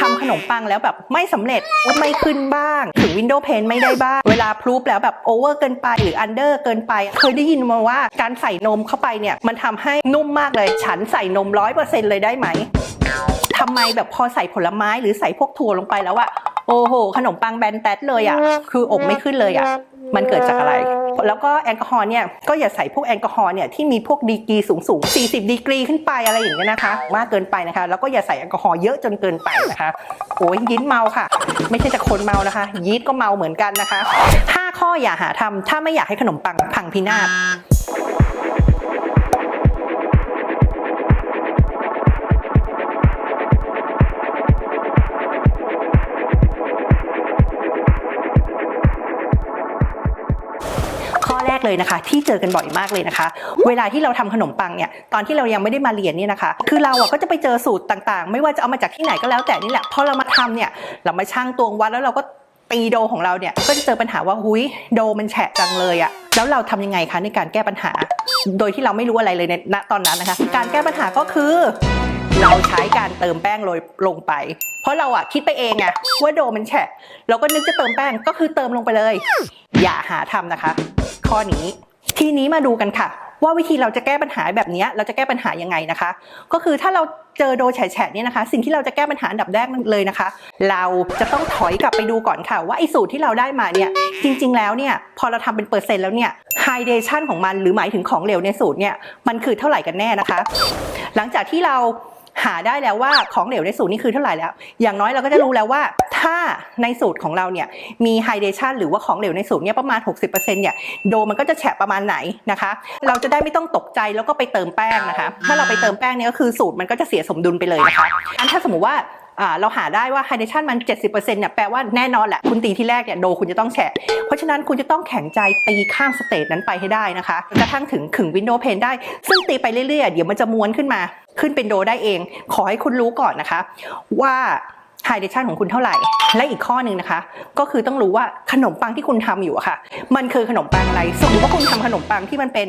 ทำขนมปังแล้วแบบไม่สำเร็จไม่ขึ้นบ้าง ถึง Windows Paint ไม่ได้บ้าง เวลาพรูฟแล้วแบบโอเวอร์เกินไปหรืออันเดอร์เกินไป เคยได้ยินมาว่าการใส่นมเข้าไปเนี่ยมันทำให้นุ่มมากเลย ฉันใส่นมร้อยเปอร์เซ็นต์เลยได้ไหมทำไมแบบพอใส่ผลไม้หรือใส่พวกถั่วลงไปแล้วอะโอ้โห ขนมปังแบนแตดเลยอะคืออบไม่ขึ้นเลยอะ มันเกิดจากอะไร แล้วก็แอลกอฮอล์เนี่ยก็อย่าใส่พวกแอลกอฮอล์เนี่ยที่มีพวกดีกรีสูงสูงๆ40 ดีกรีขึ้นไปอะไรอย่างเงี้ยนะคะ มากเกินไปนะคะ แล้วก็อย่าใส่แอลกอฮอล์เยอะจนเกินไปนะคะโอ้ยยีสต์เมาค่ะ ไม่ใช่แต่คนเมานะคะ ยีสต์ก็เมาเหมือนกันนะคะห้าข้ออย่าหาทำถ้าไม่อยากให้ขนมปังพังพินาศ เลยนะคะ ที่เจอกันบ่อยมากเลยนะคะ เวลาที่เราทำขนมปังเนี่ยตอนที่เรายังไม่ได้มาเรียนเนี่ยนะคะ คือเราอะก็จะไปเจอสูตรต่างๆ ไม่ว่าจะเอามาจากที่ไหนก็แล้วแต่นี่แหละพอเรามาทำเนี่ยเรามาชั่งตวงวัดแล้วเราก็ตีโดของเราเนี่ยก็จะเจอปัญหาว่าหุยโดมันแฉะจังเลยอะแล้วเราทำยังไงคะในการแก้ปัญหา โดยที่เราไม่รู้อะไรเลยในณตอนนั้นนะคะ การแก้ปัญหาก็คือ เราใช้การเติมแป้งโรยลงไป เพราะเราอะคิดไปเองอะว่าโดมันแฉะเราก็นึกจะเติมแป้งก็คือเติมลงไปเลย อย่าหาทำนะคะ ข้อนี้ ทีนี้มาดูกันค่ะ ว่าวิธีเราจะแก้ปัญหาแบบนี้เราจะแก้ปัญหายังไงนะคะ ก็คือถ้าเราเจอโดแฉะเนี่ยนะคะ สิ่งที่เราจะแก้ปัญหาอันดับแรกเลยนะคะ เราจะต้องถอยกลับไปดูก่อนค่ะ ว่าไอ้สูตรที่เราได้มาเนี่ยจริง ๆ แล้วเนี่ยพอเราทำเป็นเปอร์เซ็นต์แล้วเนี่ยไฮเดชันของมันหรือหมายถึงของเหลวในสูตรเนี่ยมันคือเท่าไหร่กันแน่นะคะ หลังจากที่เรา หาได้แล้วว่าของเหลวในสูตรนี่คือเท่าไหร่แล้ว อย่างน้อยเราก็จะรู้แล้วว่า ถ้าในสูตรของเราเนี่ยมีไฮเดชันหรือว่าของเหลวในสูตรเนี่ยประมาณ 60%เนี่ยโดมันก็จะแฉะประมาณไหนนะคะ เราจะได้ไม่ต้องตกใจแล้วก็ไปเติมแป้งนะคะ ถ้าเราไปเติมแป้งเนี่ยก็คือสูตรมันก็จะเสียสมดุลไปเลยนะคะอันถ้าสมมติว่าอ่า เราหาได้ว่าไฮเดชันมัน 70%เนี่ยแปลว่าแน่นอนแหละ คุณตีที่แรกเนี่ยโดคุณจะต้องแฉะ เพราะฉะนั้นคุณจะต้องแข็งใจตีข้ามสเตจนั้นไปให้ได้นะคะกระทั่งถึงขึงวินโดว์เพนได้ ซึ่งตีไปเรื่อยๆ เดี๋ยวมันจะม้วนขึ้นมา ขึ้นเป็นโดได้เอง ขอให้คุณรู้ก่อนนะคะ ว่า ไฮเดชันของคุณเท่าไหร่ และอีกข้อหนึ่งนะคะ ก็คือต้องรู้ว่าขนมปังที่คุณทำอยู่อะค่ะ มันคือขนมปังอะไร สมมติว่าคุณทำขนมปังที่มันเป็น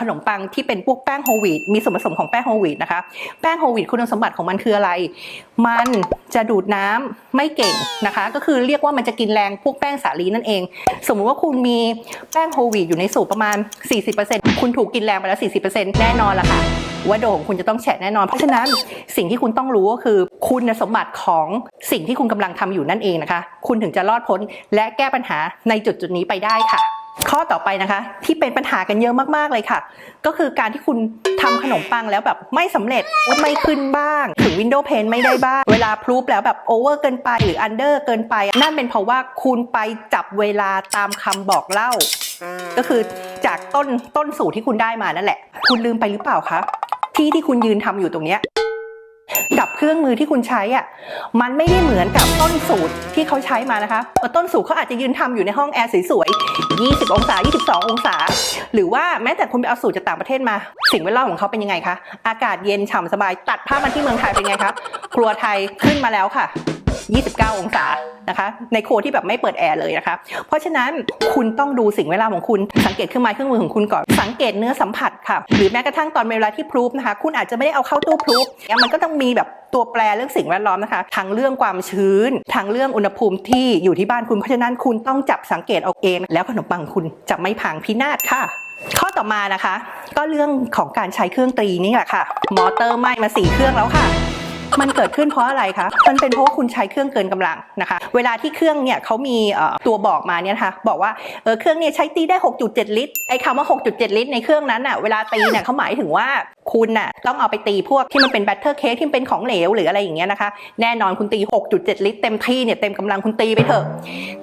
ขนมปังที่เป็นพวกแป้งโฮลวีตมีส่วนผสมของแป้งโฮลวีตนะคะ แป้งโฮลวีตคุณสมบัติของมันคืออะไร มันจะดูดน้ำไม่เก่งนะคะ ก็คือเรียกว่ามันจะกินแรงพวกแป้งสาลีนั่นเอง สมมุติว่าคุณมีแป้งโฮลวีตอยู่ในสูตรประมาณ 40%คุณถูกกินแรงไปแล้ว 40%แน่นอนละค่ะว่าโดของคุณจะต้องแฉะแน่นอน เพราะฉะนั้นสิ่งที่คุณต้องรู้ก็คือ คุณสมบัติของสิ่งที่คุณกำลังทำอยู่นั่นเองนะคะ คุณถึงจะรอดพ้นและแก้ปัญหาในจุดจุดนี้ไปได้ค่ะข้อต่อไปนะคะ ที่เป็นปัญหากันเยอะมากๆเลยค่ะ ก็คือการที่คุณทำขนมปังแล้วแบบไม่สำเร็จไม่ขึ้นบ้าง ถึง Windows Paint ไม่ได้บ้าง เวลาพรูฟแล้วแบบโอเวอร์เกินไปหรืออันเดอร์เกินไป นั่นเป็นเพราะว่าคุณไปจับเวลาตามคำบอกเล่า ก็คือจากต้นต้นสูตรที่คุณได้มานั่นแหละ คุณลืมไปหรือเปล่าคะที่ที่คุณยืนทำอยู่ตรงเนี้ยกับเครื่องมือที่คุณใช้อะมันไม่ได้เหมือนกับต้นสูตรที่เขาใช้มานะคะต้นสูตรเขาอาจจะยืนทำอยู่ในห้องแอร์สวยๆ 20 องศา 22 องศา หรือว่าแม้แต่คุณไปเอาสูตรจากต่างประเทศมา สิ่งแวดล้อมของเขาเป็นยังไงคะ อากาศเย็นฉ่ำสบาย ตัดภาพมาที่เมืองไทยเป็นไงคะ ครัวไทยขึ้นมาแล้วค่ะ 29 องศานะคะ ในครัวที่แบบไม่เปิดแอร์เลยนะคะ เพราะฉะนั้นคุณต้องดูสิ่งแวล้อมของคุณ สังเกตเครื่องไม้เครื่องมือของคุณก่อน สังเกตเนื้อสัมผัสค่ะ หรือแม้กระทั่งตอนเวลาที่พรูฟนะคะ คุณอาจจะไม่ได้เอาเข้าตู้พรูฟมันก็ต้องมีแบบตัวแปรเรื่องสิ่งแวดล้อมนะคะทางเรื่องความชื้นทางเรื่องอุณหภูมิที่อยู่ที่บ้านคุณ เพราะฉะนั้นคุณต้องจับสังเกตเอาเอง แล้วขนมปังคุณจะไม่พังพินาศค่ะข้อต่อมานะคะ ก็เรื่องของการใช้เครื่องตรีนี่แหละค่ะ มอเตอร์ไหม้มาสี่เครื่องแล้วค่ะ มันเกิดขึ้นเพราะอะไรคะ มันเป็นเพราะว่าคุณใช้เครื่องเกินกำลังนะคะ เวลาที่เครื่องเนี่ยเขามีตัวบอกมาเนี่ยนะคะบอกว่าเออเครื่องเนี่ยใช้ตีได้ 6.7 ลิตร ไอ้คำว่า 6.7 ลิตรในเครื่องนั้นอะ เวลาตีเนี่ยเขาหมายถึงว่า คุณน่ะต้องเอาไปตีพวกที่มันเป็นแบตเตอร์เค้กที่เป็นของเหลวหรืออะไรอย่างเงี้ยนะคะ แน่นอนคุณตี 6.7 ลิตรเต็มที่เนี่ยเต็มกำลังคุณตีไปเถอะ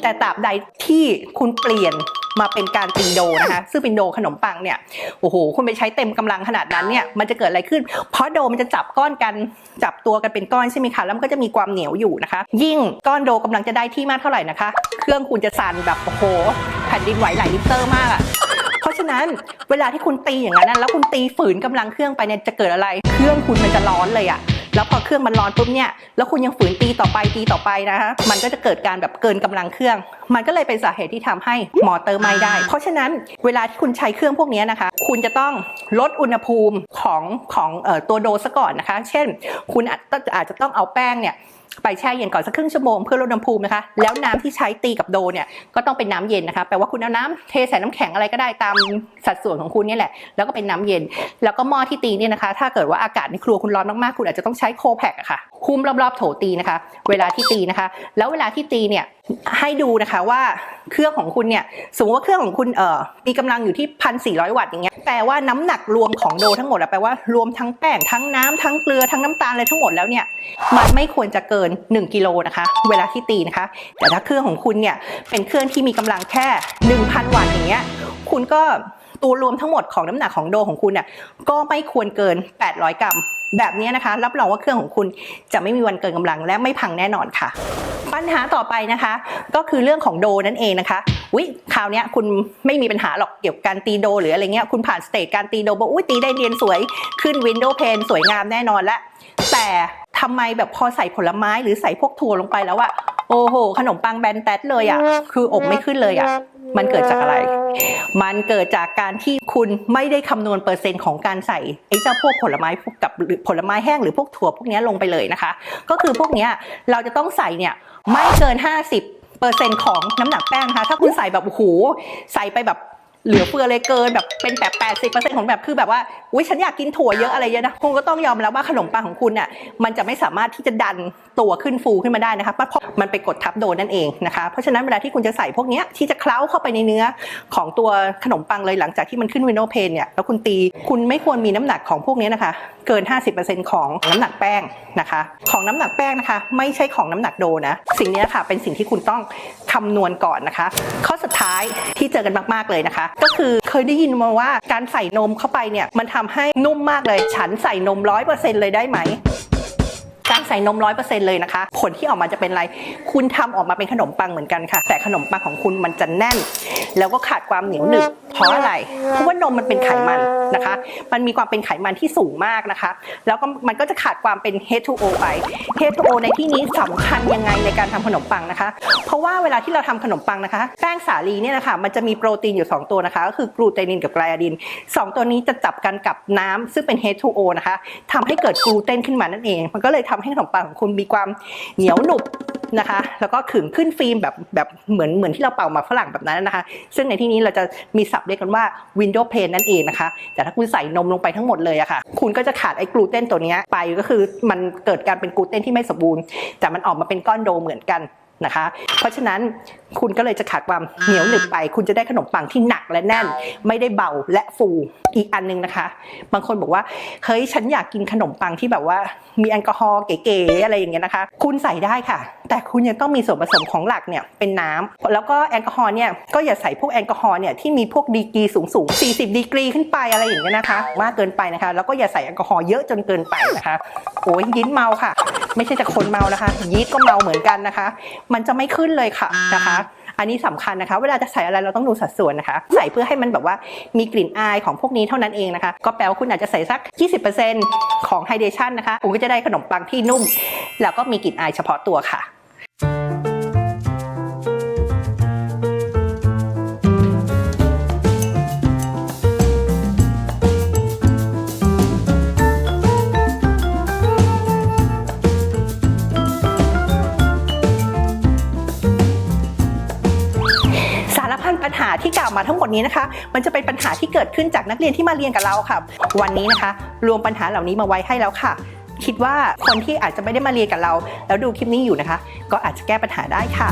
แต่ตราบใดที่คุณเปลี่ยนมาเป็นการตีโดนะคะ ซึ่งเป็นโดขนมปังเนี่ยโอ้โหคุณไปใช้เต็มกำลังขนาดนั้นเนี่ยมันจะเกิดอะไรขึ้น เพราะโดมันจะจับก้อนกันจับตัวกันเป็นก้อนใช่ไหมคะแล้วมันก็จะมีความเหนียวอยู่นะคะ ยิ่งก้อนโดกำลังจะได้ที่มากเท่าไหร่นะคะ เครื่องคุณจะสั่นแบบโอ้โหแผ่นดินไหวหลายลิตรมากอะะนั้นเวลาที่คุณตีอย่างนั้นแล้วคุณตีฝืนกำลังเครื่องไปเนี่ยจะเกิดอะไร เครื่องคุณมันจะร้อนเลยอะ แล้วพอเครื่องมันร้อนปุ๊บเนี่ยแล้วคุณยังฝืนตีต่อไปตีต่อไปนะคะมันก็จะเกิดการแบบเกินกำลังเครื่อง มันก็เลยเป็นสาเหตุที่ทำให้มอเตอร์ไม้ได้ เพราะฉะนั้นเวลาที่คุณใช้เครื่องพวกนี้นะคะ คุณจะต้องลดอุณหภูมิของของออตัวโดซะก่อนนะคะ เช่น คุณอาจอาจจะต้องเอาแป้งเนี่ยไปแช่เย็นก่อนสักครึ่งชั่วโมงเพื่อลดอุณหภูมินะคะ แล้วน้ำที่ใช้ตีกับโดเนี่ยก็ต้องเป็นน้ำเย็นนะคะแปลว่าคุณเอาน้ำเทใส่น้ำแข็งอะไรก็ได้ตามสัดส่วนของคุณนี่แหละ แล้วก็เป็นน้ำเย็น แล้วก็หม้อที่ตีเนี่ยนะคะ ถ้าเกิดว่าอากาศในครัวคุณร้อนมากๆคุณอาจจะต้องช้โคแพคอะค่ะหุ้มรอบๆโถตีนะคะ เวลาที่ตีนะคะ แล้วเวลาที่ตีเนี่ยให้ดูนะคะว่าเครื่องของคุณเนี่ยสมมติว่าเครื่องของคุณเอ่อมีกำลังอยู่ที่พันสี่ร้อยวัตต์อย่างเงี้ยแปลว่าน้ำหนักรวมของโดทั้งหมดแปลว่ารวมทั้งแป้งทั้งน้ำทั้งเกลือทั้งน้ำตาลอะไรทั้งหมดแล้วเนี่ยมันไม่ควรจะเกิน 1กิโลนะคะ เวลาที่ตีนะคะ แต่ถ้าเครื่องของคุณเนี่ยเป็นเครื่องที่มีกำลังแค่ 1,000 วัตต์อย่างเงี้ยคุณก็ตัวรวมทั้งหมดของน้ำหนักของโดของคุณเนี่ยก็ไม่ควรเกิน 800 กรัม แบบนี้นะคะ รับรองว่าเครื่องของคุณจะไม่มีวันเกินกำลังและไม่พังแน่นอนค่ะ ปัญหาต่อไปนะคะ ก็คือเรื่องของโดนั่นเองนะคะวิคราวเนี้ยคุณไม่มีปัญหาหรอกเกี่ยวกับการตีโด หรืออะไรเงี้ยคุณผ่านสเตจการตีโดบอกอุ้ยตีได้เรียนสวยขึ้นวินโดว์เพนสวยงามแน่นอนละแต่ทำไมแบบพอใส่ผลไม้หรือใส่พวกถั่วลงไปแล้วอะโอ้โห ขนมปังแบนแตดเลยอะคืออบไม่ขึ้นเลยอะ มันเกิดจากอะไร มันเกิดจากการที่คุณไม่ได้คำนวณเปอร์เซ็นต์ของการใส่ไอ้เจ้าพวกผลไม้พวกกับผลไม้แห้งหรือพวกถั่วพวกนี้ลงไปเลยนะคะ ก็คือพวกนี้เราจะต้องใส่เนี่ยไม่เกิน 50เปอร์เซ็นต์ของน้ำหนักแป้งนะคะ ถ้าคุณใส่แบบโอ้โหใส่ไปแบบ เหลือเฟือเลยเกินแบบเป็นแบบ 80%ของแบบคือแบบว่าอุ้ยฉันอยากกินถั่วเยอะอะไรเยอะนะคุณก็ต้องยอมแล้วว่าขนมปังของคุณเนี่ยมันจะไม่สามารถที่จะดันตัวขึ้นฟูขึ้นมาได้นะคะเพราะมันไปกดทับโดนนั่นเองนะคะเพราะฉะนั้นเวลาที่คุณจะใส่พวกนี้ที่จะเคล้าเข้าไปในเนื้อของตัวขนมปังเลยหลังจากที่มันขึ้นวินโดว์เพนเนี่ยแล้วคุณตีคุณไม่ควรมีน้ำหนักของพวกนี้นะคะ เกิน 50%ของน้ำหนักแป้งนะคะ ของน้ำหนักแป้งนะคะ ไม่ใช่ของน้ำหนักโดนะสิ่งนี้ค่ะเป็นสิ่งที่คุณต้องคำนวณก่อนนะคะ ข้อสุดท้ายที่เจอกันมากๆเลยนะคะก็คือเคยได้ยินมาว่าการใส่นมเข้าไปเนี่ยมันทำให้นุ่มมากเลย ฉันใส่นมร้อยเปอร์เซ็นต์เลยได้ไหมการใส่นมร้อยเปอร์เซ็นต์เลยนะคะ ผลที่ออกมาจะเป็นอะไร คุณทำออกมาเป็นขนมปังเหมือนกันค่ะ แต่ขนมปังของคุณมันจะแน่น แล้วก็ขาดความเหนียวหนึบ เพราะอะไร เพราะว่านมมันเป็นไขมันนะคะ มันมีความเป็นไขมันที่สูงมากนะคะ แล้วก็มันก็จะขาดความเป็น H2O ไป H2O ในที่นี้สำคัญยังไงในการทำขนมปังนะคะ เพราะว่าเวลาที่เราทำขนมปังนะคะ แป้งสาลีเนี่ยนะคะมันจะมีโปรตีนอยู่ 2 ตัวนะคะ ก็คือกลูเตนินกับไกลอาดิน 2 ตัวนี้จะจับกันกับน้ำซึ่งเป็น H2O นะคะทำให้เกิดกลูเตนขึ้นมานั่นเอง มันก็เลยทำให้ขนมปังของคุณมีความเหนียวหนุบ นะคะ แล้วก็ขึงขึ้นฟิล์มแบบแบบเหมือนเหมือนที่เราเป่ามาฝรั่งแบบนั้นนะคะ ซึ่งในที่นี้เราจะมีศัพท์เรียกกันว่า window pane นั่นเองนะคะ แต่ถ้าคุณใส่นมลงไปทั้งหมดเลยอะค่ะ คุณก็จะขาดไอ้กลูเตนตัวนี้ไปก็คือมันเกิดการเป็นกลูเตนที่ไม่สมบูรณ์ แต่มันออกมาเป็นก้อนโดเหมือนกันนะคะ เพราะฉะนั้น คุณก็เลยจะขาดความเหนียวหนึบไป คุณจะได้ขนมปังที่หนักและแน่น ไม่ได้เบาและฟูอีกอันหนึงนะคะ บางคนบอกว่าเฮ้ยฉันอยากกินขนมปังที่แบบว่า มีแอลกอฮอล์เก๋ๆอะไรอย่างเงี้ยนะคะ คุณใส่ได้ค่ะ แต่คุณยังต้องมีส่วนผสมของหลักเนี่ยเป็นน้ำแล้วก็แอลกอฮอล์เนี่ยก็อย่าใส่พวกแอลกอฮอล์เนี่ยที่มีพวกดีกรีสูงๆ40 ดีกรีขึ้นไปอะไรอย่างเงี้ยนะคะ มากเกินไปนะคะ แล้วก็อย่าใส่แอลกอฮอล์เยอะจนเกินไปนะคะโอ้ยยิ้นเมาค่ะ ไม่ใช่แต่คนเมานะคะยีสต์ก็เมาเหมือนกันนะคะ มันจะไม่ขึ้นเลยค่ะนะคะ อันนี้สำคัญนะคะ เวลาจะใส่อะไรเราต้องดูสัดส่วนนะคะ ใส่เพื่อให้มันแบบว่ามีกลิ่นอายของพวกนี้เท่านั้นเองนะคะ ก็แปลว่าคุณอาจจะใส่สัก 20%ของไฮเดรชันนะคะคุณก็จะได้ขนมปังที่นุ่ม แล้วก็มีกลิ่นอายเฉพาะตัวค่ะ มาทั้งหมดนี้นะคะ มันจะเป็นปัญหาที่เกิดขึ้นจากนักเรียนที่มาเรียนกับเราค่ะ วันนี้นะคะ รวมปัญหาเหล่านี้มาไว้ให้แล้วค่ะ คิดว่าคนที่อาจจะไม่ได้มาเรียนกับเรา แล้วดูคลิปนี้อยู่นะคะ ก็อาจจะแก้ปัญหาได้ค่ะ